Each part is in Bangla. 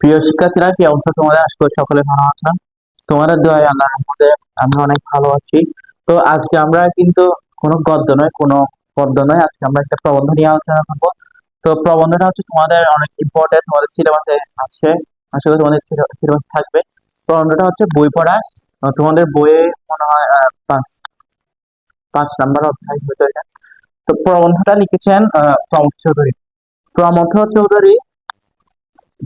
প্রিয় শিক্ষার্থীরা কি অবস্থা তোমাদের? আজকে সকলে ভালো আছো তোমাদের দোয়ায় আল্লাহর রহমতে আমি অনেক ভালো আছি। তো আজকে আমরা কিন্তু কোনো গদ্য নয় কোনো পদ্য নয়। আজকে আমরা একটা প্রবন্ধ নিয়ে আলোচনা করব। তো প্রবন্ধটা হচ্ছে তোমাদের অনেক ইম্পর্টেন্ট তোমাদের সিলেবাসে আছে। আশা করি তোমাদের সিলেবাস থাকবে। প্রবন্ধটা হচ্ছে বই পড়া তোমাদের বইয়ে মনে হয় পাঁচ পাঁচ নাম্বার অধ্যায় হয়তো তো প্রবন্ধটা লিখেছেন আহ, প্রমথ চৌধুরী। প্রমথ চৌধুরী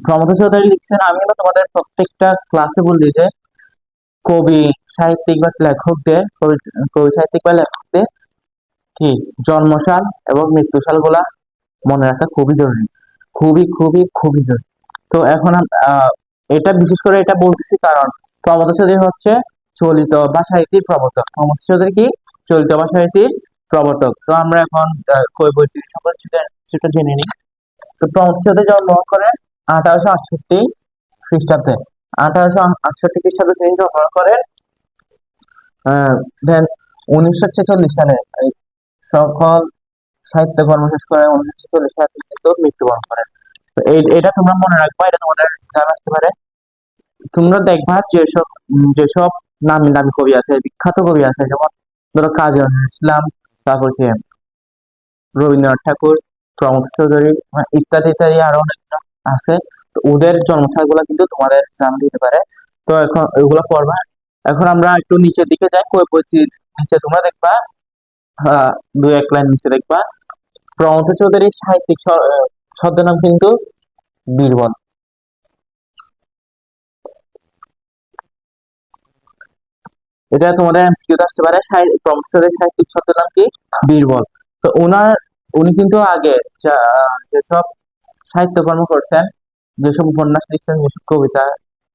প্রমথ চৌধুরী লিখছেন, আমি তোমাদের প্রত্যেকটা ক্লাসে বলি যে, কবি, সাহিত্যিক বা লেখকদের, কবি সাহিত্যিক বা লেখকদের কি জন্মসাল এবংগুলা মনে রাখা খুবই জরুরি। খুবই খুবই খুবই জরুরি। তো এখন এটা বিশেষ করে এটা বলতেছি কারণ প্রমথ চৌধুরী হচ্ছে চলিত বা সাহিত্যিক প্রবর্তক। প্রমথ চৌধুরী কি? চলিত বা সাহিত্যিক প্রবর্তক। তো আমরা এখন সম্পর্কে সেটা- সেটা জেনে নিই। তো প্রমথ চৌধুরী জন্মগ্রহণ করেন আঠারোশো আটষট্টি খ্রিস্টাব্দে। আঠারোশো আটষট্টি খ্রিস্টাব্দে তিনি জন্মগ্রহণ করেন উনিশশো ছেচল্লিশ সালে সকল সাহিত্য কর্ম শেষ করে উনিশশো ছেচল্লিশ সালে কিন্তু মৃত্যুবরণ করেন। এটা তোমরা মনে রাখবা, এটা তোমাদের জানা আসতে পারে। তোমরা দেখবা যেসব যেসব নামি কবি আছে, বিখ্যাত কবি আছে, যেমন ধরো কাজী নজরুল ইসলাম, তারপর রবীন্দ্রনাথ ঠাকুর প্রমথ চৌধুরী মানে ইত্যাদি ইত্যাদি আরও অনেক আছে। তো ওদের জন্মসালগুলা কিন্তু তোমাদের এক্সাম দিতে পারে। তো এখন ওইগুলো পড়বা। এখন আমরা একটু নিচের দিকে যাই। কই পরিচিত নিচে তোমরা দেখবা। আহ, দু এক লাইন নিচে দেখবা। প্রমথ চৌধুরীর সাহিত্যিক ছদ্মনাম কিন্তু বীরবল এটা তোমাদের এমসিকিউতে আসতে পারে। প্রমথ চৌধুরীর সাহিত্যিক ছদ্মনাম কি? বীরবল তো ওনার উনি কিন্তু আগে যেসব সাহিত্যকর্ম করছেন, যেসব উপন্যাস লিখছেন, যেসব কবিতা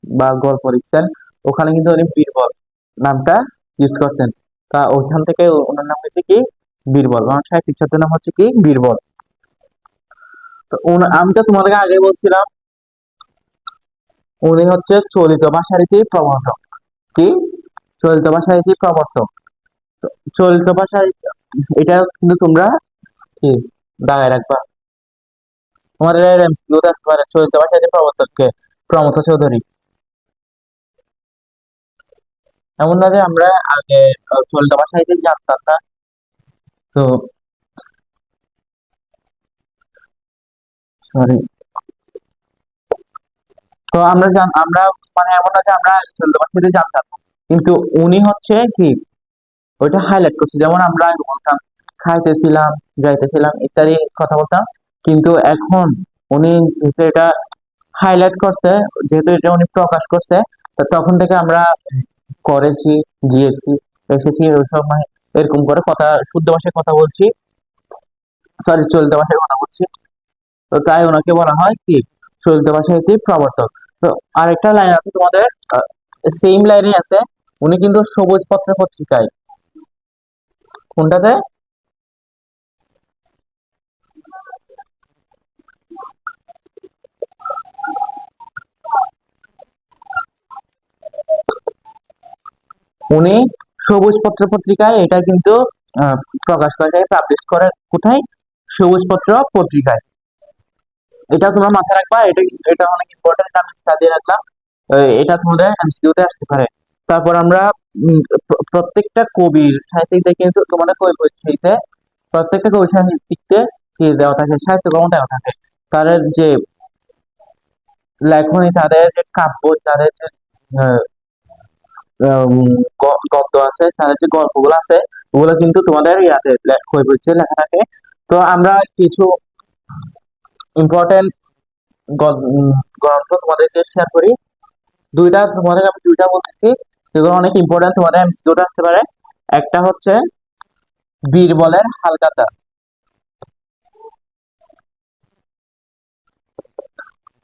বা গল্প লিখছেন, ওখানে কিন্তু উনি বীরবল নামটা ইউজ করতেন তা ওইখান থেকে ওনার নাম হচ্ছে কি? বীরবল। ওনার সাহিত্যিক ছাত্রের নাম হচ্ছে কি? বীরবল। তো আমি তো তোমাদেরকে আগে বলছিলাম, উনি হচ্ছে চলিত ভাষারীতি প্রবর্তক কি? চলিত ভাষারীতি প্রবর্তক। চলিত ভাষা এটা কিন্তু তোমরা কি? দাগায় রাখবা। তোমাদের এমসিকিউতে আসতে পারে প্রবর্তককে চৌধুরী। এমন না যে আমরা আগে জানতাম না। তো সরি তো আমরা জান, আমরা মানে এমন না যে আমরা চলিত ভাষাইতে জানতাম কিন্তু উনি হচ্ছে কি, ওইটা হাইলাইট করছে, যেমন আমরা বলতাম, খাইতেছিলাম, যাইতেছিলাম, ইত্যাদি কথা বলতাম। কিন্তু এখন উনি এটা হাইলাইট করছে, যেহেতু এটা উনি প্রকাশ করছে তখন থেকে আমরা করেছি, গিয়েছি, এসেছি ওইসব মানে এরকম করে কথা, শুদ্ধ ভাষায় কথা বলছি। সরি চলতে ভাষায় কথা বলছি। তো তাই ওনাকে বলা হয় কি? চলতে ভাষায় কি প্রবর্তক। তো আরেকটা লাইন আছে তোমাদের সেম লাইনে আছে। উনি কিন্তু সবুজ পত্র পত্রিকায়। কোনটাতে? উনি সবুজ পত্র পত্রিকায়, এটা কিন্তু প্রকাশ করে পাবলিশ করে কোথায়? সবুজ পত্র পত্রিকায়। এটা তোমরা মাথায় রাখবা, এটা এটা অনেক ইম্পর্টেন্ট আমি সাজিয়ে রাখলাম। এটা তোমাদের এমসিকিউতে আসতে পারে। তারপর আমরা প্রত্যেকটা কবির সাহিত্যিকদের কিন্তু তোমাদের কবি পরিচয়তে প্রত্যেকটা কবি সাহিত্যিককে দেওয়া থাকে সাহিত্যকর্ম দেওয়া থাকে। তাদের যে লেখনী, তাদের যে কাব্য, তাদের যে গদ্য আছে যে গল্পগুলো আছে, ওগুলো কিন্তু তোমাদের ইয়াতে কবি পরিচয় লেখা থাকে তো আমরা কিছু ইম্পর্টেন্ট গ্রন্থ তোমাদেরকে শেয়ার করি। দুইটা তোমাদের, আমি দুইটা বলতেছি। যেগুলো অনেক ইম্পর্টেন্ট তোমাদের এমসিকিউটা আসতে পারে। একটা হচ্ছে বীরবলের হালখাতা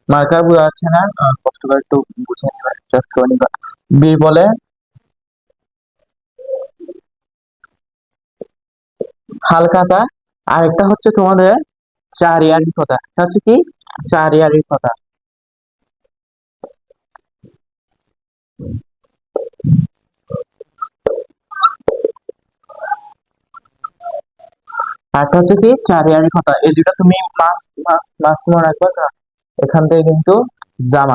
মার্কার বোঝা যাচ্ছে না কষ্ট করে একটু বুঝে নেবার চেষ্টা করে। নিবা বীরবলের হালখাতা আরেকটা হচ্ছে তোমাদের চারিয়ারি কথা। হচ্ছে কি? চারিয়ারি কথা। আরেকটা হচ্ছে কি? চারিয়ারি কথা। এই দুটা তুমি মাস্ট মাস্ট মাস্ট মনে রাখবা এখান থেকে কিন্তু জাম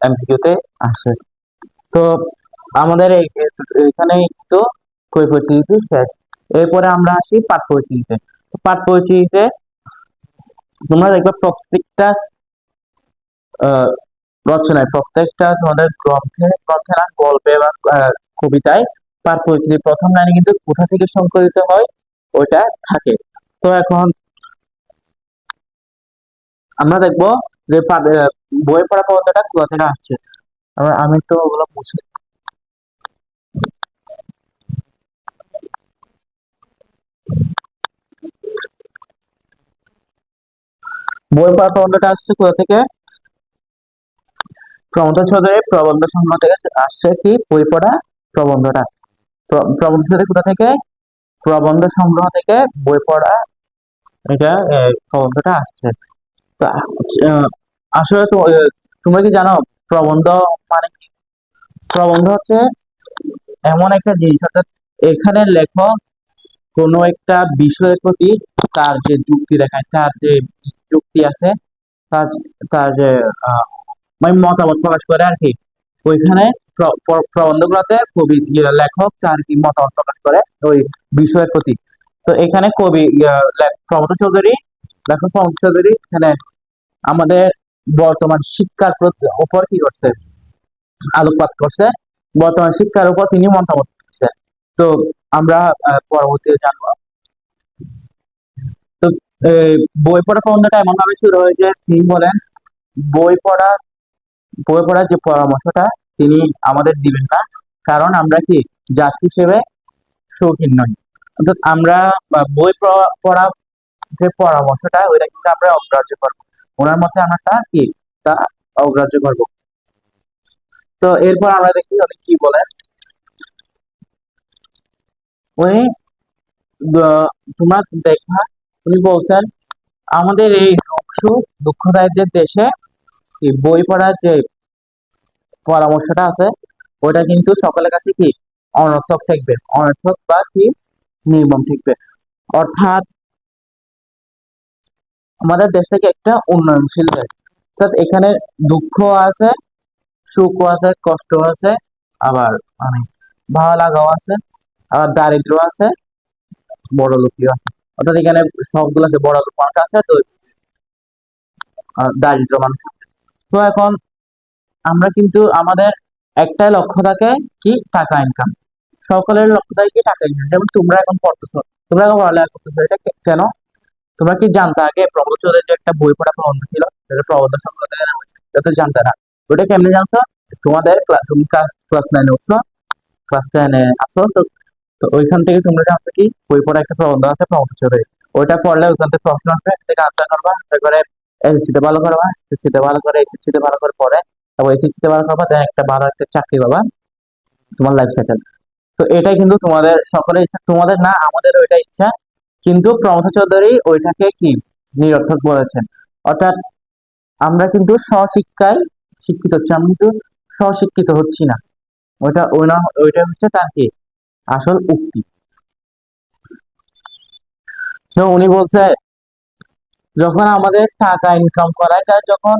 এমসিকিউতে আসে। তো আমাদের এখানে তো কই পরিচিতি শেষ। এরপরে আমরা আসি পাঠ পরিচিতিতে পাঠ পরিচিতিতে তোমরা দেখবে প্রত্যেকটা রচনায়, প্রত্যেকটা তোমাদের গ্রন্থে গ্রন্থে না, গল্পে বা কবিতায় পাঠ পরিচিতি প্রথম লাইনে কিন্তু কোথা থেকে সংকলিত হয়, ওইটা থাকে। তো এখন আমরা দেখব যে বই পড়া পদ্ধতিটা কোথা থেকে আসছে। আমি তো ওগুলো মুছে বই পড়া প্রবন্ধটা আসছে কোথা থেকে? প্রমথ চৌধুরীর প্রবন্ধ সংগ্রহ থেকে আসছে কি? বই পড়া প্রবন্ধটা প্রবন্ধ চৌধুরী কোথা থেকে? প্রবন্ধ সংগ্রহ থেকে বই পড়া এটা প্রবন্ধটা আসছে। আসলে তোমরা কি জানো, প্রবন্ধ মানে কি? প্রবন্ধ হচ্ছে এমন একটা জিনিস, অর্থাৎ এখানে লেখক কোনো একটা বিষয়ের প্রতি তার যে যুক্তি দেখায়, তার যে যুক্তি আছে, তার তার যে মানে মতামত প্রকাশ করে আর কি। ওইখানে প্র- প্র- প্রবন্ধগুলোতে কবি লেখক তার কি মতামত প্রকাশ করে ওই বিষয়ের প্রতি। তো এখানে কবি প্রমথ চৌধুরী, লেখক প্রমথ চৌধুরী এখানে আমাদের বর্তমান শিক্ষার উপর কি করছে? আলোকপাত করছে। বর্তমান শিক্ষার উপর তিনি মতামত দিচ্ছেন তো আমরা পরবর্তীতে জানব। তো বই পড়া প্রবন্ধটা এমন ভাবে শুরু হয়েছে, তিনি বলেন, বই পড়া, বই পড়ার যে পরামর্শটা তিনি আমাদের দিবেন না, কারণ আমরা কি, জাতি হিসেবে শৌখিন নই। অর্থাৎ আমরা বই পড়া যে পরামর্শটা, ওইটা কিন্তু আমরা অগ্রাহ্য করব। ওনার মতে আমরা তা কি, তা অগ্রাহ্য করব। তো, এরপর আমরা দেখি উনি কি বলেন। উনি তোমরা দেখা উনি বলছেন, আমাদের এই দুঃখ সুখ দেশে বই পড়ার যে পরামর্শটা আছে ওটা কিন্তু সকলের কাছে কি? অনর্থক থাকবে। অনর্থক বা কি? নির্মম থাকবে। অর্থাৎ আমাদের দেশটাকে একটা উন্নয়নশীল দেশ। অর্থাৎ এখানে দুঃখ আছে, সুখও আছে কষ্ট আছে, আবার মানে ভালো লাগাও আছে। আবার দারিদ্র আছে, বড় লোকও আছে। অর্থাৎ এখানে সবগুলো আছে বড় লোক মানুষ আছে, তো দারিদ্র মানুষ তো এখন আমরা কিন্তু আমাদের একটাই লক্ষ্য থাকে কি, টাকা ইনকাম সকলের লক্ষ্য থাকে কি, টাকা ইনকাম যেমন তোমরা এখন পড়তেছো, তোমরা এখন পড়ালেখা করতেছো, এটা কেন? তোমরা কি জানতে আগে চৌধুরীর যে একটা বই পড়া প্রবন্ধ ছিল, সেটা প্রবন্ধ থেকে এটা তো জানতে না। ওটা কেমনে জানছো? তোমাদের তুমি ক্লাস ক্লাস নাইনে উঠছো ক্লাস টেনে আসো, তো তো ওইখান থেকে তোমরা জানতো কি, বই পড়া একটা প্রবন্ধ আছে, প্রবন্ধ ওইটা পড়লে ওইখান থেকে প্রশ্ন আসবে থেকে আনসার করবা তারপরে এসএসসি তে ভালো করবা এসএসসি তে ভালো করে এইচএসসি তে ভালো করে পড়ে, তারপর এইচএসসি তে ভালো করবা দেন একটা ভালো একটা চাকরি পাবা, তোমার লাইফ সেটেল তো এটাই কিন্তু তোমাদের সকলের ইচ্ছা, তোমাদের না, আমাদের ওইটা ইচ্ছা। কিন্তু প্রমথ চৌধুরী ওইটাকে কি? নিরর্থক বলেছেন। অর্থাৎ আমরা কিন্তু স্বশিক্ষায় শিক্ষিত হচ্ছি, আমরা কিন্তু স্বশিক্ষিত হচ্ছি না। ওইটা ওইটা হচ্ছে তার কি? আসল উক্তি। উনি বলছে, যখন আমাদের টাকা ইনকাম করাটা যখন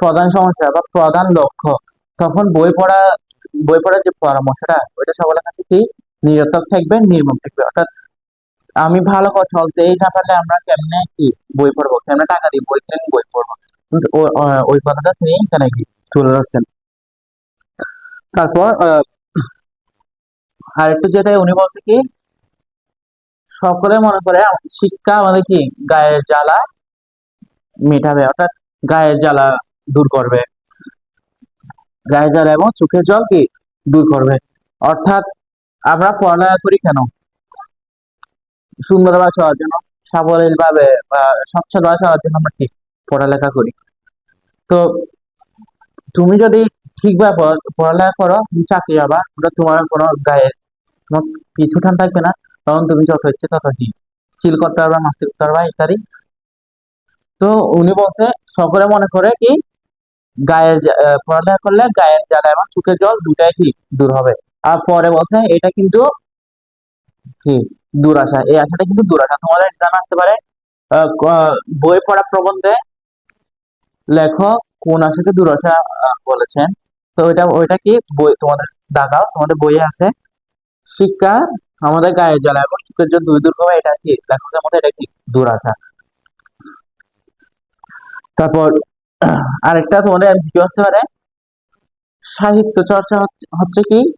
প্রধান সমস্যা বা প্রধান লক্ষ্য, তখন বই পড়া, বই পড়ার যে পরামর্শটা, ওইটা সকলের কাছে কি? নিরর্থক থাকবে, নির্মম থাকবে। অর্থাৎ আমি ভালো করে চলতেই না পারলে আমরা কেমনে কি বই পড়ব? কেমনে টাকা দিয়ে বই কিনে বই পড়ব? ওই কথাটা তিনি এখানে কি তুলে ধরছেন। তারপর আহ, আরেকটু যেটা উনি বলছে কি সকলে মনে করে শিক্ষা আমাদের কি গায়ের জ্বালা মেটাবে অর্থাৎ গায়ের জ্বালা দূর করবে। গায়ের জ্বালা এবং চোখের জল কি দূর করবে। অর্থাৎ আমরা পড়ালেখা করি কেন? সুন্দরভাবে চলার জন্য সাবলীল ভাবে বা স্বচ্ছভাবে চলার জন্য আমরা ঠিক পড়ালেখা করি। তো তুমি যদি ঠিকভাবে পড়া- পড়ালেখা করো চাকরি পাবা ওটা তোমার কোনো গায়ে তোমার পিছু টান থাকবে না তখন তুমি যত হচ্ছে তত কি চিল করতে পারবা মাস্তি করতে পারবা ইত্যাদি। তো উনি বলতে সকলে মনে করে কি গায়ের পড়ালেখা করলে গায়ের জ্বালা এবং চোখের জল দুটাই কি দূর হবে। আর পরে বলছে এটা কিন্তু কি দুরাশা। এই আশাটা কিন্তু দুরাশা। তোমাদের জানা আসতে পারে। বই পড়া প্রবন্ধে লেখক কোন আশাকে আহ, বলেছেন। তো ওইটা ওইটা কি বই তোমাদের দাগাও তোমাদের বইয়ে আছে। শিক্ষা আমাদের গায়ে জ্বালা এবং শিক্ষার জন্য দুই দুর্গম এটা কি? লেখকের মধ্যে এটা কি? দুরাশা। তারপর, আরেকটা তোমাদের এমসিকিউ আসতে পারে। সাহিত্য চর্চা হচ্ছে- কি?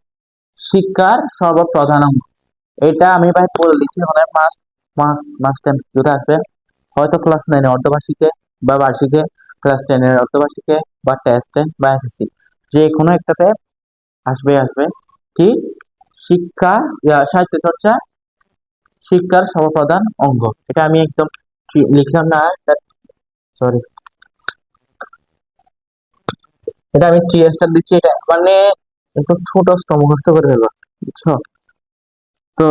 শিক্ষার সর্বপ্রধান অঙ্গ। এটা আমি ভাই বলে দিচ্ছি মানে মাস মাস মাস এমসিকিউতে আসবে হয়তো ক্লাস নাইনে অর্ধবার্ষিকে বা বার্ষিকে ক্লাস টেনের অর্ধবার্ষিকে বা টেস্টে বা এসএসসি যে কোনো একটাতে আসবে আসবে। কি? শিক্ষা সাহিত্য চর্চা, শিক্ষার সর্বপ্রধান অঙ্গ। এটা আমি একদম লিখলাম না? সরি এটা আমি থ্রি স্টার দিচ্ছি, এটা মানে একটু ছোট মুখস্থ করে ফেলব, বুঝছ? তো,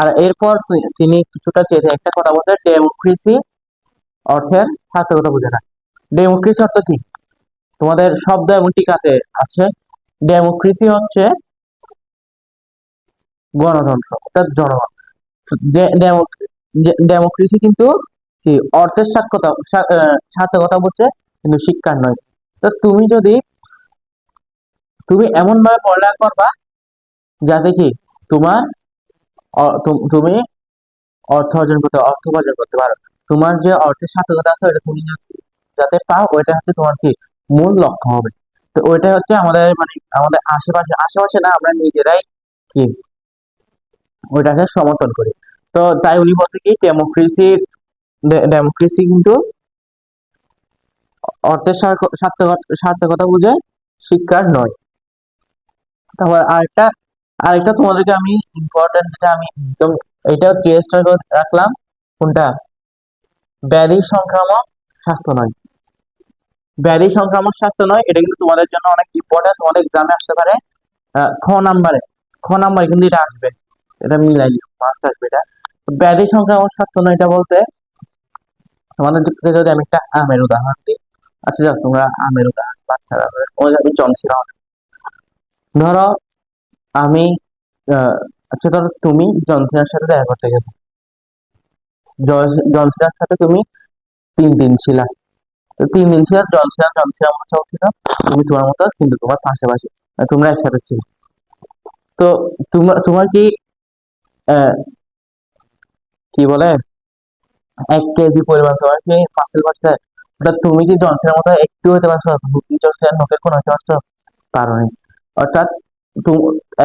আর এরপর তিনি কিছুটা চেয়েছে, একটা কথা বলতে ডেমোক্রেসি অর্থের সার্থকতা বোঝে না। ডেমোক্রেসি অর্থ কি? তোমাদের শব্দ এবং টিকাতে আছে ডেমোক্রেসি হচ্ছে গণতন্ত্র, অর্থাৎ জনগণ ডেমোক্রেসি কিন্তু কি, অর্থের সাক্ষতা সার্থকতা বলছে, কিন্তু শিক্ষার নয়। তো তুমি যদি, তুমি এমন ভাবে পড়ালেখা করবা, যাতে কি তোমার তুমি অর্থ অর্জন করতে, অর্থ উপার্জন করতে পারো। তোমার যে অর্থের সার্থকতা আছে ওটা তুমি যাতে পাও, ওইটা হচ্ছে তোমার কি, মূল লক্ষ্য হবে। তো ওইটা হচ্ছে আমাদের মানে আমাদের আশেপাশে আশেপাশে না, আমরা নিজেরাই কি ওইটাকে সমর্থন করি। তো তাই উনি বলতে কি ডেমোক্রেসি ডেমোক্রেসি কিন্তু অর্থের সার্থকতা সার্থকতা বুঝে শিক্ষার নয়। তারপর আরেকটা আরেকটা তোমাদেরকে আমি ইম্পর্টেন্ট যেটা আমি একদম, এটা টেস্ট রাখলাম, কোনটা? ব্যাধি সংক্রামক স্বাস্থ্য নয়। ব্যাধি সংক্রামক স্বাস্থ্য নয়, এটা কিন্তু তোমাদের জন্য অনেক ইম্পর্টেন্ট তোমাদের এক্সামে আসতে পারে। খ নাম্বারে খ নাম্বারে কিন্তু এটা আসবে। এটা মিলাই নিও মাস্ট আসবে এটা। ব্যাধি সংক্রামক স্বাস্থ্য নয় এটা বলতে, তোমাদের দিক থেকে যদি আমি একটা আমের উদাহরণ দিই আচ্ছা যাও, তোমরা আমের উদাহরণ বাচ্চারা ওই আমি জনসিরা ধরো, আমি আচ্ছা ধরো তুমি জনসিনার সাথে দেখা করতে গেছো। জন- জনসিনার সাথে তুমি তিন দিন ছিলা। তো তিন দিন ছিল জনসিনা জনসিনার মতো ছিল তুমি তোমার মতো, কিন্তু তোমার পাশাপাশি তোমরা একসাথে ছিল। তো তোমার তোমার কি কি বলে? এক কেজি পরিমাণ তোমার কি মাসেল বাচ্চা ওটা তুমি কি জনসিনার মতো একটু হতে পারছ? তুমি জনসিনার নোকের কোন হতে পারছ? পারো নি অর্থাৎ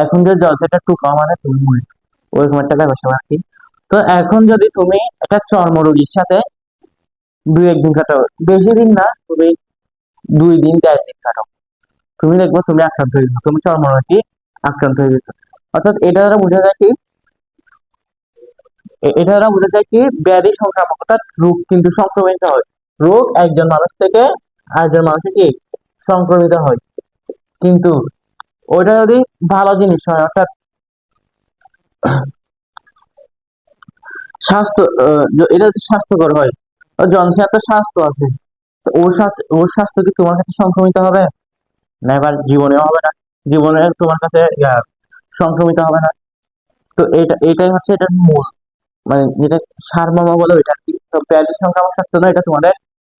এখন যে জলসেটা টুকা মানে তুমি মরে ওইরকম একটা ব্যবসা আর কি। তো এখন যদি তুমি একটা চর্মরোগীর সাথে দুই একদিন কাটাও। বেশি দিন না, তুমি দুই দিন, চার দিন কাটাও। তুমি দেখব তুমি আক্রান্ত হয়ে গেছো তুমি চর্মরোগী আক্রান্ত হয়ে গেছো অর্থাৎ এটা দ্বারা বোঝা যায় কি এটা দ্বারা বোঝা যায় কি ব্যাধি সংক্রামক অর্থাৎ রোগ কিন্তু সংক্রমিত হয়। রোগ একজন মানুষ থেকে আরেকজন মানুষে কি সংক্রমিত হয়। কিন্তু ওইটা যদি ভালো জিনিস হয়, অর্থাৎ স্বাস্থ্য এটা যদি স্বাস্থ্যকর হয় জনসেনা তো স্বাস্থ্য আছে ওর সাথে, ওর স্বাস্থ্য কি তোমার কাছে সংক্রমিত হবে? না, এবার জীবনেও হবে না। জীবনে তোমার কাছে সংক্রমিত হবে না। তো এটা, এটাই হচ্ছে এটার মূল মানে যেটা সারমর্ম বলে ওইটা কি। তো ব্যাধি সংক্রামক স্বাস্থ্য নয় এটা তোমাদের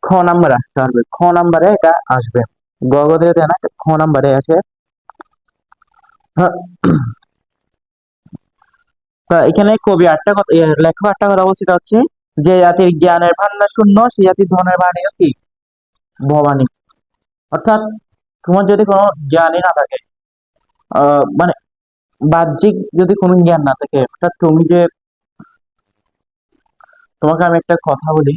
খ নাম্বারে আসতে পারবে খ নাম্বারে এটা আসবে। গগ থেকে দেয় না খ নাম্বারে আছে। হ্যাঁ, এখানে কবি আটটা কথা লেখক আটটা কথা বলছে হচ্ছে যে জাতির জ্ঞানের ভান্ডার শূন্য সে জাতির ধনের ভান্ডার কি? ভবানী। অর্থাৎ তোমার যদি কোনো জ্ঞানই না থাকে মানে বাহ্যিক যদি কোনো জ্ঞান না থাকে অর্থাৎ তুমি যে তোমাকে আমি একটা কথা বলি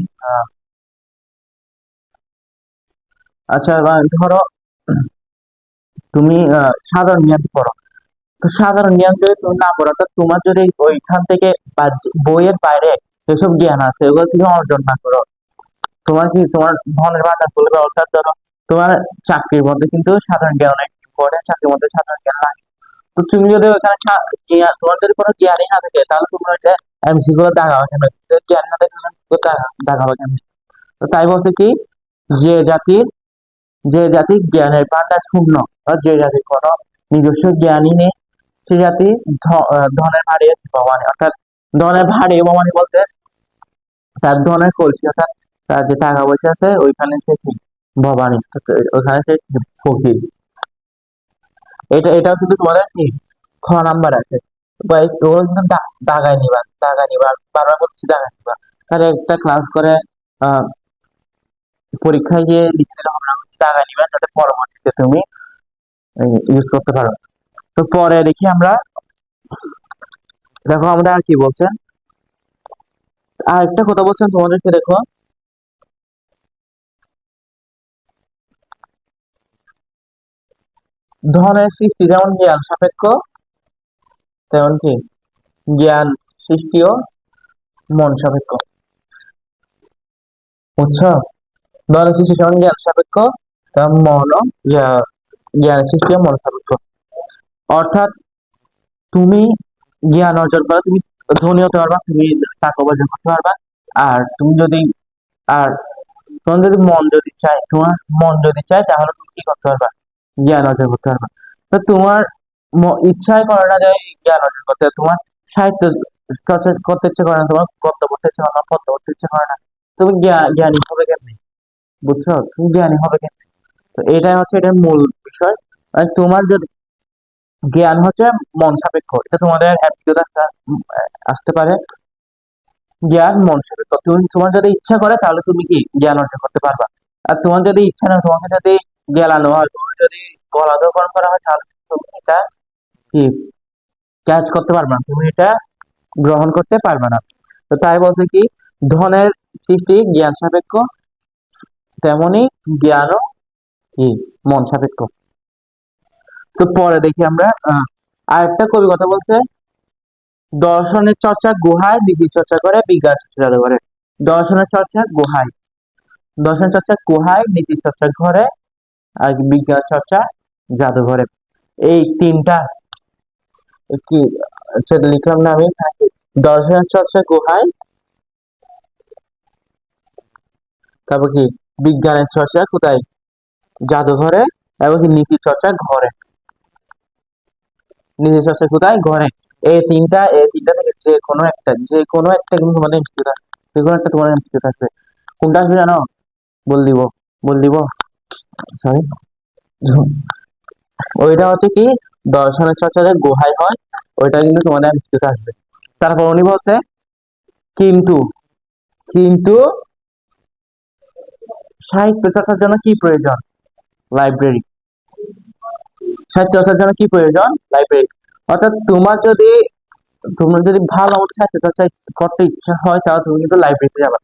আচ্ছা ধরো, তুমি সাধারণ জ্ঞান পড়ো। তো সাধারণ জ্ঞান যদি তুমি না পড়ো, তো তোমার যদি ওইখান থেকে বইয়ের বাইরে যেসব জ্ঞান আছে, ওগুলো তুমি অর্জন না করো। তোমার কি, তোমার ধনের ভান্ডার খুলবে অর্থাৎ ধরো, তোমার চাকরির মধ্যে কিন্তু সাধারণ জ্ঞান অনেক ইম্পর্টেন্ট চাকরির মধ্যে সাধারণ জ্ঞান লাগে। তো তুমি যদি ওখানে যদি কোনো জ্ঞানই না থাকে, তাহলে তোমার ওইটা এমসি গুলো দাগাবে কেন জ্ঞান না থাকে দাগাবে কেন তো তাই বলছে কি, যে জাতির যে জাতির জ্ঞানের ভান্ডার শূন্য যে জাতির কোনো নিজস্ব জ্ঞানই নেই, সে জাতি ধনের ভারে ভবানী। অর্থাৎ ধনের ভারে ভবানী বলতে, তার ধনের কলসি, অর্থাৎ, তার যে টাকা পয়সা আছে, ওইখানে সে ভবানী। ওখানে সে ফকির। এটা, এটাও কিন্তু তোমাদের কি? খ নাম্বার আছে। বা ওগুলো কিন্তু দা- দাগায় নিবা দাগায় নিবা বারবার বলছি দাগায় নিবা। তাহলে একটা ক্লাস করে পরীক্ষায় গিয়ে লিখে দিলে হবে দাগায় নিবা যাতে পরবর্তীতে তুমি ইউজ করতে পারো। তো পরে দেখি আমরা, দেখো আমরা আর কি বলছেন আর একটা কথা বলছেন তোমাদেরকে, দেখো। ধনের সৃষ্টি, যেমন জ্ঞান সাপেক্ষ, তেমন কি? জ্ঞান সৃষ্টিও মন সাপেক্ষ। বুঝছ? ধনের সৃষ্টি, যেমন জ্ঞান সাপেক্ষ, তেমন জ্ঞা- জ্ঞান সৃষ্টিও মন সাপেক্ষ। অর্থাৎ তুমি জ্ঞান অর্জন করো, তুমি ধনী হতে পারবা, তুমি টাকা উপার্জন করতে পারবা, আর তুমি যদি, আর তোমার যদি মন যদি চায়, তোমার মন যদি চায়, তাহলে তুমি কি করতে পারবা? জ্ঞান অর্জন করতে পারবা। তো তোমার ইচ্ছাই করে না যে জ্ঞান অর্জন করতে। তোমার সাহিত্য চর্চা করতে ইচ্ছে করে না, তোমার গদ্য করতে ইচ্ছে করে না, পদ্য করতে ইচ্ছে করে না। তুমি জ্ঞা- জ্ঞানী হবে কেমনি? বুঝছ? তুমি জ্ঞানী হবে কেমনি? তো এটাই হচ্ছে এটার মূল বিষয়। আর তোমার যদি জ্ঞান হচ্ছে মন সাপেক্ষ, এটা তোমাদের আসতে পারে। জ্ঞান, মন সাপেক্ষ। তুমি, তোমার যদি ইচ্ছা করে, তাহলে তুমি কি জ্ঞান অর্জন করতে পারবা। আর তোমার যদি ইচ্ছা না, তোমাকে যদি জ্ঞানানো হয় যদি গলাধকরণ করা হয়, তাহলে তুমি এটা কি ক্যাচ করতে পারবে না। তুমি এটা গ্রহণ করতে পারবে না। তো তাই বলছে কি, ধনের সৃষ্টি জ্ঞান সাপেক্ষ, তেমনি জ্ঞানও কি, মন সাপেক্ষ। তো পরে দেখি আমরা আরেকটা কবি কথা বলছে, দর্শনের চর্চা গুহায় নীতি চর্চা করে বিজ্ঞান চর্চা জাদুঘরে দর্শনের চর্চা গুহায়। দর্শন চর্চা গুহায় নীতি চর্চা ঘরে আর বিজ্ঞান চর্চা জাদুঘরে। এই তিনটা কি, সেটা লিখলাম না আমি দর্শন চর্চা গুহায়, তারপর কি? বিজ্ঞানের চর্চা কোথায়? জাদুঘরে, এবং নীতি চর্চা ঘরে। নীতি চর্চা কোথায়? ঘরে। এই তিনটা এই তিনটা থেকে যে কোনো একটা, যে কোনো একটা কিন্তু তোমাদের যে কোনো একটা তোমাদের থাকবে। কোনটা আসবে জানো? বল দিব বল দিব। সরি ওইটা হচ্ছে কি, দর্শনের চর্চা যে গুহায় হয়, ওইটা কিন্তু তোমাদের এমসিকিউ আসবে। তারপর উনি বলছে, কিন্তু কিন্তু সাহিত্য চর্চার জন্য কি প্রয়োজন? লাইব্রেরি সাহিত্য চর্চার জন্য কি প্রয়োজন? লাইব্রেরি অর্থাৎ তোমার যদি তোমার যদি ভালো সাহিত্য চর্চা করতে ইচ্ছা হয়, তাহলে তুমি কিন্তু লাইব্রেরিতে যাবে।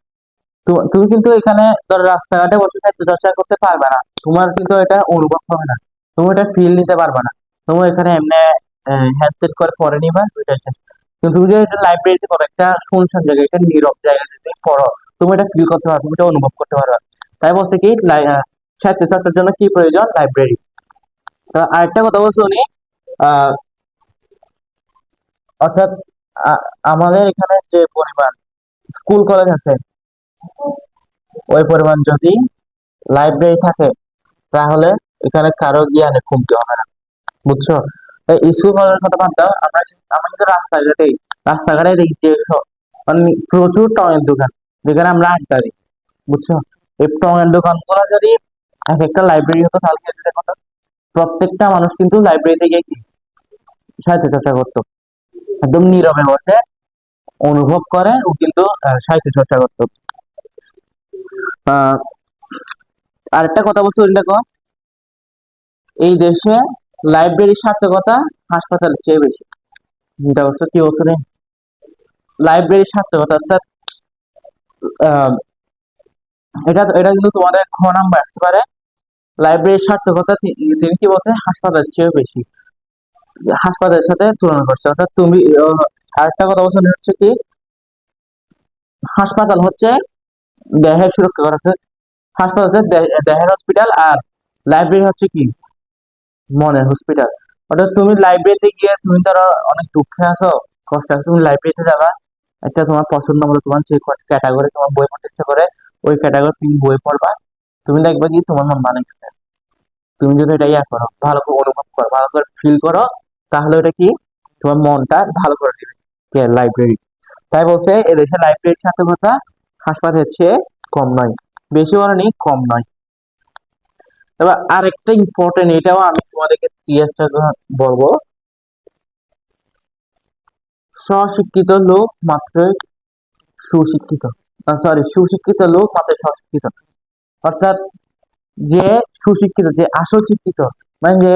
তুমি কিন্তু এখানে ধর রাস্তাঘাটে বসে সাহিত্য চর্চা করতে পারবে না। তোমার কিন্তু এটা অনুভব হবে না। তুমি এটা ফিল নিতে পারবে না। তুমি এখানে এমনি হ্যান্ডসেট করে পড়ে নিবা ওইটা শেষ। কিন্তু তুমি যদি এটা লাইব্রেরিতে করো একটা শুনশান জায়গায় একটা নীরব জায়গায় যদি পড়ো, তুমি এটা ফিল করতে পারবে, তুমি এটা অনুভব করতে পারবে। তাই বলছে কি সাহিত্য চর্চার জন্য কি প্রয়োজন? লাইব্রেরি আরেকটা কথা বলছে উনি অর্থাৎ আমাদের এখানে যে পরিমাণ স্কুল কলেজ আছে ওই পরিমাণ যদি লাইব্রেরি থাকে, তাহলে এখানে কারও জ্ঞানে কমতি হবে না। বুঝছ? স্কুল কলেজের কথা বাদ দাও, আমরা আমরা কিন্তু রাস্তাঘাটে রাস্তাঘাটে দেখি যে মানে প্রচুর টঙের দোকান। যেখানে আমরা আড্ডা দিই। বুঝছ? এই টঙের দোকানগুলো যদি এক একটা লাইব্রেরি হতো, তাহলে? প্রত্যেকটা মানুষ কিন্তু লাইব্রেরিতে গিয়ে কি সাহিত্য চর্চা করতো। একদম নীরবে বসে অনুভব করে ও কিন্তু সাহিত্য চর্চা করতো। আরেকটা কথা বলছি দেখো এই দেশে লাইব্রেরির সার্থকতা হাসপাতালের চেয়ে বেশি। চিন্তা করছ কি বলছো লাইব্রেরির সার্থকতা, অর্থাৎ এটা এটা কিন্তু তোমাদের খ নাম্বার আসতে পারে। লাইব্রেরির সার্থকতা তিনি কি বলছে? হাসপাতালের চেয়েও বেশি। হাসপাতালের সাথে তুলনা করছে। অর্থাৎ তুমি আরেকটা কথা বলছো হচ্ছে কি? হাসপাতাল হচ্ছে দেহের সুরক্ষা করা হচ্ছে হাসপাতাল হচ্ছে দেহের হসপিটাল আর লাইব্রেরি হচ্ছে কি? মনের হসপিটাল অর্থাৎ তুমি লাইব্রেরিতে গিয়ে তুমি ধরো অনেক দুঃখে আছো, কষ্ট আছে, তুমি লাইব্রেরিতে যাবা, একটা তোমার পছন্দ মতো তোমার যে ক্যাটাগরি তোমার বই পড়তে ইচ্ছা করে, ওই ক্যাটাগরি তুমি বই পড়বা, তুমি দেখবে কি তোমার মন মানে। তুমি যদি এটা ইয়া করো, ভালো করে অনুভব করো, ভালো করে ফিল করো, তাহলে ওটা কি? তোমার মনটা ভালো করে দিবে লাইব্রেরি তাই বলছে এদেশে লাইব্রেরির সাথে কথা হাসপাতালের চেয়ে কম নয়, বেশি বলেনি কম নয়। এবার আরেকটা ইম্পর্টেন্ট এটাও আমি তোমাদেরকে বলব। স্বশিক্ষিত লোক মাত্রই সুশিক্ষিত সরি সুশিক্ষিত লোক মাত্র স্বশিক্ষিত। অর্থাৎ যে সুশিক্ষিত, যে আসল শিক্ষিত মানে যে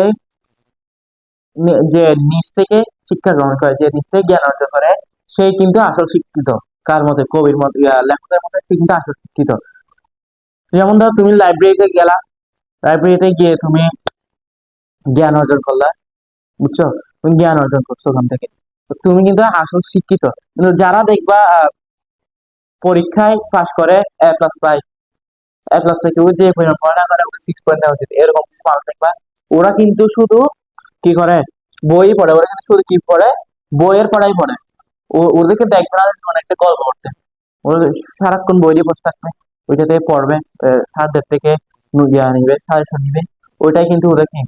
যে নিজ থেকে শিক্ষা গ্রহণ করে, যে নিজ থেকে জ্ঞান অর্জন করে, সেই কিন্তু আসল শিক্ষিত। কার মতে, কবির মতে লেখকের মতে আসল শিক্ষিত। যেমন ধর, তুমি লাইব্রেরিতে গেলা লাইব্রেরিতে গিয়ে তুমি জ্ঞান অর্জন করলা, বুঝছ? তুমি জ্ঞান অর্জন করছ ওখান থেকে। তুমি কিন্তু আসল শিক্ষিত। কিন্তু যারা দেখবা পরীক্ষায় পাশ করে এ প্লাস পায় এ প্লাস থেকে ওই যে পরিমাণ পড়াশোনা করে ওকে সিক্স পয়েন্ট দেওয়া উচিত, এরকম কিছু মানুষ দেখবা ওরা কিন্তু শুধু কি করে? বই পড়ে, ওরা কিন্তু শুধু কি পড়ে? বইয়ের পড়াই পড়ে। ওদেরকে দেখবে না অনেকটা গল্প করতে ওরা সারাক্ষণ বই নিয়ে বসে থাকবে ওইটা থেকে পড়বে স্যারদের থেকে ইয়া নিবে সাজেশন নিবে। ওইটাই কিন্তু ওদের কি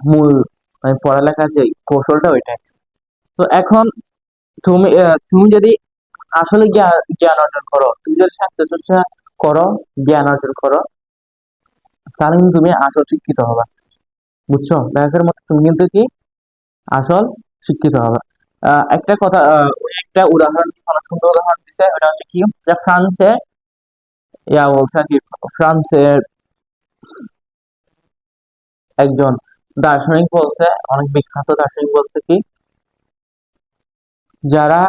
মূল মানে পড়ালেখার যে কৌশলটা ওইটাই। তো এখন তুমি তুমি যদি আসলে জ্ঞান অর্জন করো, তুমি যদি স্বাস্থ্য চর্চা করো, জ্ঞান অর্জন করো, তাহলে কিন্তু তুমি আসল শিক্ষিত হবে। বুঝছ? ব্যাংকের মতো তুমি কিন্তু কি? আসল শিক্ষিত হবে। একটা কথা একটা উদাহরণ ভালো সুন্দর উদাহরণ দিচ্ছে ওটা হচ্ছে কি? যে ফ্রান্সে, ইয়া বলছে আর কি ফ্রান্সের একজন দার্শনিক বলছে, অনেক বিখ্যাত দার্শনিক বলছে কি, যারা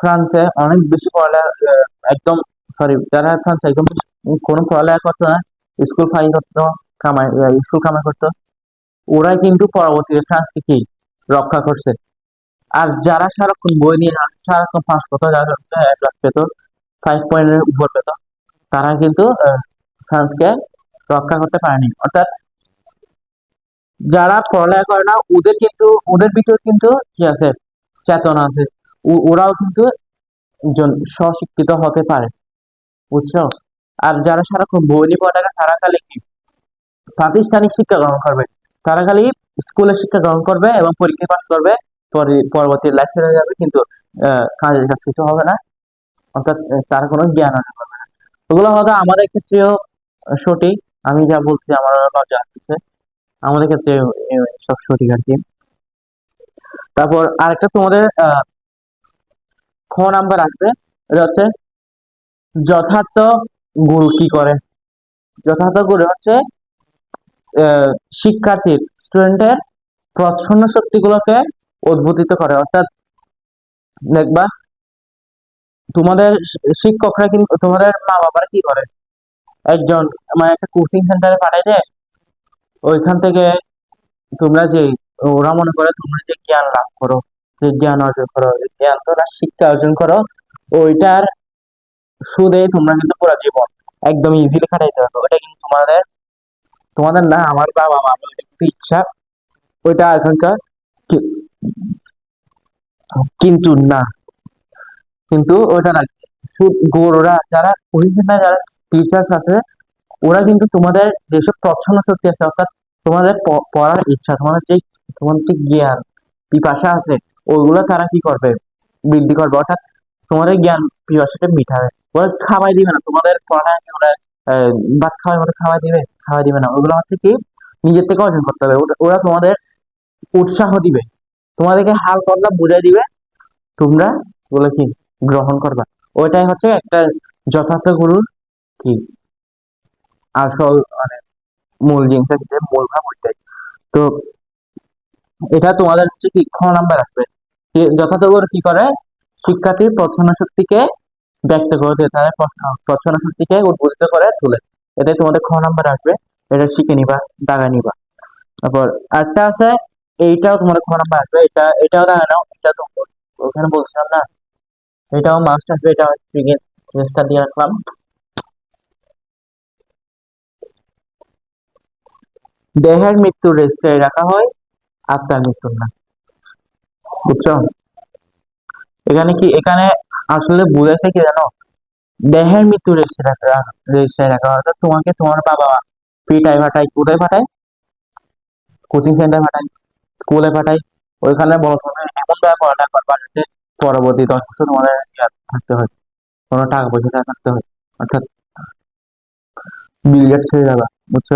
ফ্রান্সে অনেক বেশি পড়ালেখা একদম সরি যারা ফ্রান্সে একদম কোনো পড়ালেখা করতো না, স্কুল ফাইল করতো, কামাই স্কুল কামাই করতো ওরা কিন্তু পরবর্তীতে ফ্রান্সকে কি, রক্ষা করছে। আর যারা সারাক্ষণ বই নিয়ে সারাক্ষণ পাস পেতো যারা ক্লাস পেতো ফাইভ পয়েন্টের উপর পেতো। তারা কিন্তু ফ্রান্সকে রক্ষা করতে পারেনি। অর্থাৎ যারা পড়ালেখা করে না, ওদের কিন্তু, ওদের ভিতরে কিন্তু কি আছে? চেতনা আছে। ওরাও কিন্তু একজন স্বশিক্ষিত হতে পারে। বুঝছ? আর যারা সারাক্ষণ বই নিয়ে পড়ালেখা তারা খালি কি? প্রাতিষ্ঠানিক শিক্ষা গ্রহণ করবে। তারা খালি স্কুলে শিক্ষা গ্রহণ করবে এবং পরীক্ষা পাস করবে। পরবর্তী লাইফ চলে যাবে, কিন্তু কাজের কাজ কিছু হবে না। অর্থাৎ তার কোনো জ্ঞান অর্জন না। ওগুলো হয়তো আমাদের ক্ষেত্রেও সঠিক। আমি যা বলছি আমার লজ্জা আসছে আমাদের ক্ষেত্রে সব সঠিক আর কি। তারপর আরেকটা তোমাদের খ নাম্বার আসবে। এটা হচ্ছে, যথার্থ গুরু কি করে? যথার্থ গুরু হচ্ছে শিক্ষার্থীর স্টুডেন্টের প্রচ্ছন্ন শক্তিগুলোকে উদ্বোধিত করে। অর্থাৎ দেখবা, তোমাদের শিক্ষকরা কিন্তু, তোমাদের মা বাবারা কি করে? একজন মানে একটা কোচিং সেন্টারে পাঠাই দেয়, ওইখান থেকে তোমরা যে ওরা মনে করে তোমরা যে জ্ঞান লাভ করো, যে জ্ঞান অর্জন করো জ্ঞান তোমরা শিক্ষা অর্জন করো, ওইটার সুদে তোমরা কিন্তু পুরো জীবন একদম ইজিলি কাটাইতে পারবে। ওটা কিন্তু তোমাদের তোমাদের না, আমার বাবা মা ওইটা ইচ্ছা, ওইটা এখনকার কিন্তু না। কিন্তু ওটা না গরুরা যারা ওইখানে যারা টিচার্স আছে, ওরা কিন্তু তোমাদের যেসব প্রচ্ছন্ন শক্তি আছে, অর্থাৎ তোমাদের পড়ার ইচ্ছা, তোমাদের যে তোমাদের যে জ্ঞান, পিপাসা আছে ওইগুলো তারা কি করবে? বৃদ্ধি করবে। অর্থাৎ তোমাদের জ্ঞান, পিপাসাটা মিঠাবে ওরা খাওয়াই দিবে না, তোমাদের পড়ায় ওরা ভাত খাওয়ার মতো খাওয়াই দিবে? খাওয়াই দিবে না। ওগুলো হচ্ছে কি, নিজের থেকে অর্জন করতে হবে। ওরা তোমাদের উৎসাহ দিবে। তোমাদেরকে হাল করলা বুঝাই দিবে, তোমরা বলে কি গ্রহণ করবা। ওইটাই হচ্ছে একটা যথার্থ গুরুর কি? আসল মানে মূল জিনিস আছে মূল ভাব ওইটাই। তো এটা তোমাদের হচ্ছে কি, খ নাম্বার আসবে। যথার্থ গুরু কি করে? শিক্ষার্থীর প্রচ্ছন্ন শক্তিকে ব্যক্ত করে দেয়, তাদের প্রচ্ছন্ন শক্তিকে উদ্বোধিত করে তোলে। এটাই তোমাদের খ নাম্বার আসবে। এটা শিখে নিবা দাগা নিবা। তারপর আরেকটা আছে এইটাও তোমার খ নাম্বার আসবে এটা, এটাও দাগা নাও, এটা তো ওখানে বলছিলাম না, এটাও মাস্ট আসবে এটা জিনিসটা দিয়ে রাখলাম। দেহের মৃত্যু রেজিস্ট্রারে রাখা হয়, আত্মার মৃত্যু না বুঝছ? এখানে কি, এখানে আসলে বুঝাইছে কি জানো? দেহের মৃত্যু রেজিস্ট্রারে রাখা হয়। তোমাকে তোমার বাবা পিটাই ফাটাই কোথায় পাঠায় কোচিং সেন্টার পাঠায়। স্কুলে পাঠায় ওইখানে বড় কোনো এমন ভাবে পড়ালেখা করবা পরবর্তী দশ বছর তোমাদের থাকতে হয়। কোনো টাকা পয়সা থাকতে হয়। অর্থাৎ বিল হয়ে যাবা বুঝছ?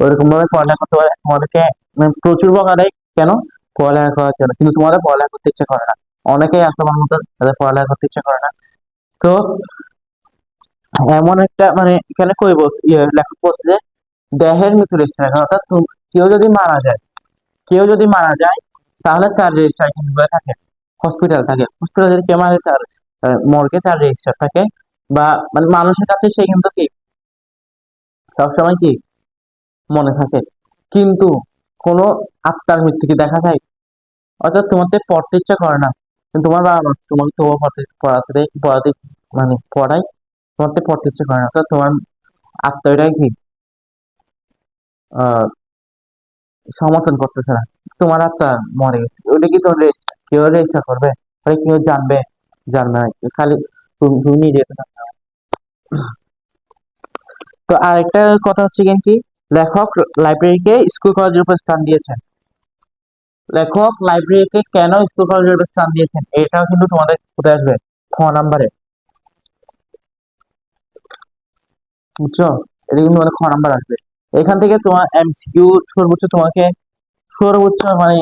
ওইরকম ভাবে পড়ালেখা করতে পারে তোমাদেরকে মানে প্রচুর বকা দেয় কেন? পড়ালেখা করার জন্য। কিন্তু তোমাদের পড়ালেখা করতে ইচ্ছে করে না। অনেকেই আছে আমার মতো তাদের পড়ালেখা করতে ইচ্ছে করে না। তো এমন একটা মানে এখানে কই বলছে ইয়ে লেখক বলছে যে, দেহের মৃত্যু রেজিস্ট্রার রাখা অর্থাৎ কেউ যদি মারা যায় কেউ যদি মারা যায়, তাহলে তার রেজিস্ট্রার কিন্তু থাকে। হসপিটাল থাকে। হসপিটাল যদি কেউ মারা তার মর্গে তার রেজিস্টার থাকে। বা মানে মানুষের কাছে সে কিন্তু কি? সবসময় কি? মনে থাকে। কিন্তু কোনো আত্মার মৃত্যু কি দেখা যায়? অর্থাৎ তোমাদের পড়তে ইচ্ছা করে না। তোমার বাবা মা তোমাকে তবুও পড়তে পড়াতে পড়াতে মানে পড়াই তোমার পড়তে ইচ্ছা করে না। অর্থাৎ তোমার আত্মাটাই কি? সমর্থন করতেছে না। তোমার আত্মা মরে গেছে। কি রেজিস্টার কেউ রেজিস্টার করবে? তাহলে কেউ জানবে? জানবে খালি তুমি তুমি নিজে তো আরেকটা কথা হচ্ছে কি? লেখক লাইব্রেরিকে স্কুল কলেজের উপর স্থান দিয়েছেন। লেখক লাইব্রেরিকে কেন স্কুল কলেজের উপর স্থান দিয়েছেন? এটাও কিন্তু তোমাদের কোথায় আসবে খ নাম্বারে। বুঝছ? এটা কিন্তু তোমাদের খ নাম্বার আসবে। এখান থেকে তোমার এমসিকিউ সর্বোচ্চ তোমাকে, সর্বোচ্চ মানে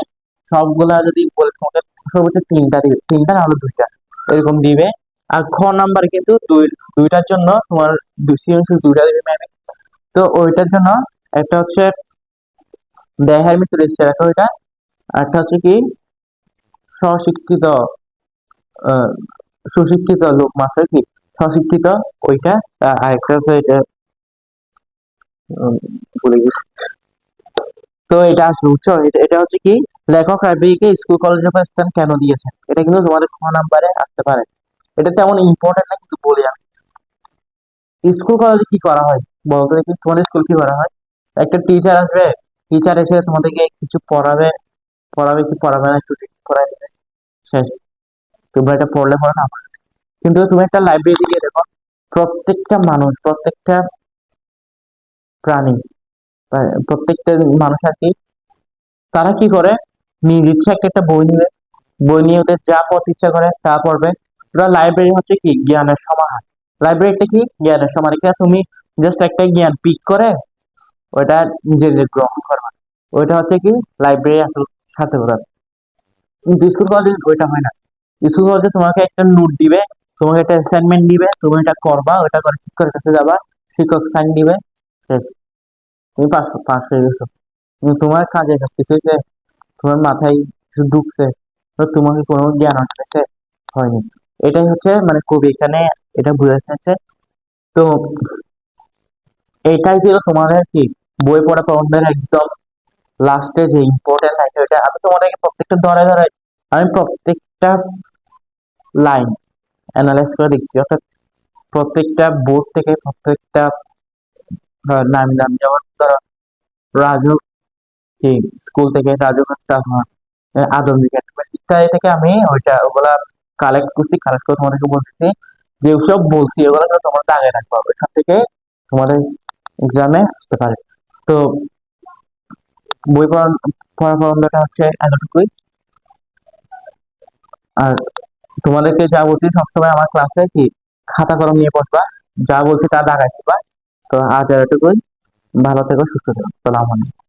সবগুলা যদি বলে তোমাকে, সর্বোচ্চ তিনটা দিবে। তিনটা না হলে দুইটা। এরকম দিবে। আর খ নাম্বার কিন্তু দুই, দুইটার জন্য তোমার সৃজনশীল দুইটা দিবে ম্যামে তো ওইটার জন্য একটা হচ্ছে দেহের মৃত্যু রেজিস্টার রাখা ওইটা। একটা হচ্ছে কি স্বশিক্ষিত সুশিক্ষিত লোক মাত্র কি? স্বশিক্ষিত ওইটা। আর আরেকটা হচ্ছে তো এটা আসলে বুঝছ এটা হচ্ছে কি, লেখক লাইব্রেরিকে স্কুল কলেজের উপর স্থান কেন দিয়েছেন এটা কিন্তু তোমাদের খ নাম্বারে আসতে পারে। এটা তেমন ইম্পর্টেন্ট না, কিন্তু বলি আমি। স্কুল কলেজে কি করা হয়? বলতো দেখি, তোমাদের স্কুল কি করা হয়? একটা টিচার আসবে টিচার এসে তোমাদেরকে কিছু পড়াবে পড়াবে কি পড়াবে না, একটু পড়াই দেবে। শেষ। তোমরা এটা পড়লে পড়ে না কিন্তু তুমি একটা লাইব্রেরি গিয়ে দেখো, প্রত্যেকটা মানুষ, প্রত্যেকটা প্রাণী। প্রত্যেকটা মানুষ আর কি, তারা কি করে? নিজ ইচ্ছা একটা বই নিবে বই নিয়ে ওদের যা পড়তে ইচ্ছা করে তা পড়বে। ওরা লাইব্রেরি হচ্ছে কি? জ্ঞানের সমাহার। লাইব্রেরিটা কি? জ্ঞানের সমাহার। এখানে তুমি জাস্ট একটা জ্ঞান পিক করে ওটা নিজে নিজে গ্রহণ করবে। ওইটা হচ্ছে কি? লাইব্রেরি আসল সাথে ওরা। কিন্তু স্কুল কলেজে ওইটা হয় না। স্কুল কলেজে তোমাকে একটা নোট দিবে, তোমাকে একটা অ্যাসাইনমেন্ট দিবে, তুমি এটা করবা ওটা করে শিক্ষকের কাছে যাবা, শিক্ষক সাইন দিবে তুমি পাস পাস হয়ে গেছো। তোমার কাজে কাজ কিছু হয়েছে তোমার মাথায় কিছু ঢুকছে তোমাকে কোনো জ্ঞান অর্জন হয়নি। এটাই হচ্ছে মানে কবি এখানে এটা বুঝাচ্ছে তো এটাই ছিল তোমাদের কি বই পড়া প্রবন্ধের একদম লাস্টে যে ইম্পর্টেন্ট লাইন ওইটা আমি তোমাদেরকে প্রত্যেকটা ধরে ধরে আমি প্রত্যেকটা লাইন অ্যানালাইজ করে দেখছি। অর্থাৎ প্রত্যেকটা বোর্ড থেকে প্রত্যেকটা নাম নাম যেমন রাজু কি স্কুল থেকে রাজু স্টাফ আদমিক ইত্যাদি থেকে আমি ওইটা, ওগুলা কালেক্ট করছি কালেক্ট করে তোমাদেরকে বলছি যে সব বলছি ওগুলো তোমার আগে রাখব। এখান থেকে তোমাদের এক্সামে আসতে পারে। তো বই পড়া পড়া প্রবন্ধটা হচ্ছে এতটুকুই। আর তোমাদেরকে যা বলছি সবসময় আমার ক্লাসে কি খাতা কলম নিয়ে পড়বা, যা বলছি তা দাগাই দিবা। তো আজ এতটুকুই। ভালো থেকো সুস্থ থেকো। সালাম আলাইকুম।